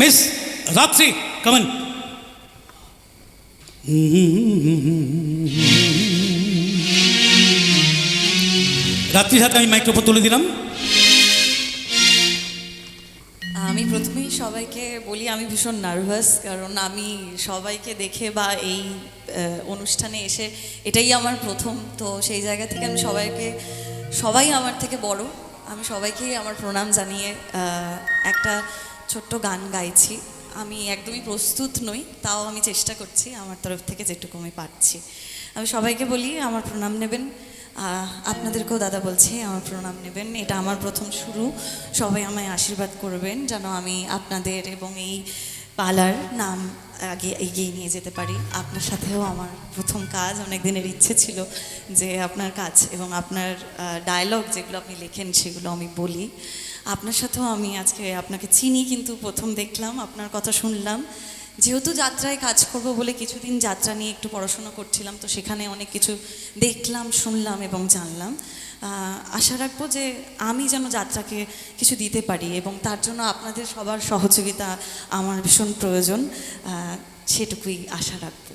Miss রাত্রি কামান রাত্রির হাতে আমি মাইক্রোফোন তুলে দিলাম। আমি প্রথমেই সবাইকে বলি, আমি ভীষণ নার্ভাস কারণ আমি সবাইকে দেখে বা এই অনুষ্ঠানে এসে এটাই আমার প্রথম। তো সেই জায়গা থেকে আমি সবাইকে, সবাই আমার থেকে বড়। আমি সবাইকেই আমার প্রণাম জানিয়ে একটা ছোট্ট গান গাইছি। আমি একদমই প্রস্তুত নই, তাও আমি চেষ্টা করছি আমার তরফ থেকে যেটুকু আমি পারছি। আমি সবাইকে বলি, আমার প্রণাম নেবেন। আপনাদেরকেও দাদা বলছি, আমার প্রণাম নেবেন। এটা আমার প্রথম শুরু। সবাই আমায় আশীর্বাদ করবেন যেন আমি আপনাদের এবং এই পালার নাম আগে এগিয়ে নিয়ে যেতে পারি। আপনার সাথেও আমার প্রথম কাজ অনেক দিনের ইচ্ছে ছিল যে আপনার কাজ এবং আপনার ডায়লগ যেগুলো আপনি লেখেন সেগুলো আমি বলি। আপনার সাথেও আমি আজকে আপনাকে চিনি, কিন্তু প্রথম দেখলাম, আপনার কথা শুনলাম। যেহেতু যাত্রায় কাজ করব বলে কিছুদিন যাত্রা নিয়ে একটু পড়াশোনা করছিলাম, তো সেখানে অনেক কিছু দেখলাম, শুনলাম এবং জানলাম। আশা রাখব যে আমি যেন যাত্রাকে কিছু দিতে পারি এবং তার জন্য আপনাদের সবার সহযোগিতা আমার ভীষণ প্রয়োজন। সেটুকুই আশা রাখব।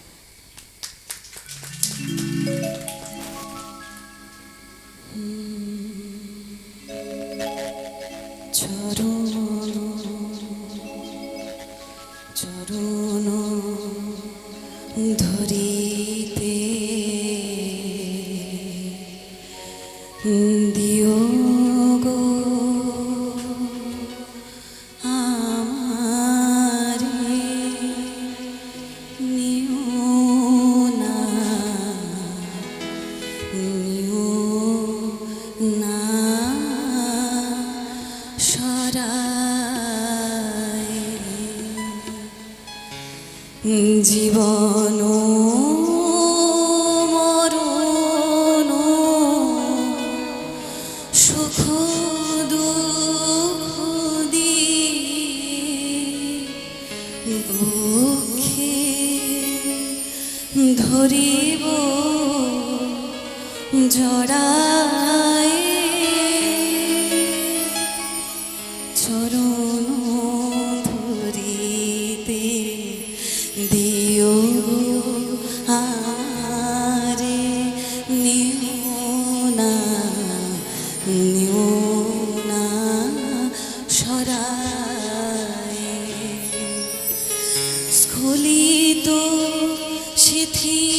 চরণ চরণ ধরিতে সরায় জীবন সুখ দুঃখ দিয়ে বুকে ধরিব জড়ায় নিও না স্খলিত শিথিল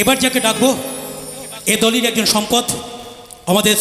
এবার যাকে ডাকবো এ দলের একজন সম্পদ আমাদের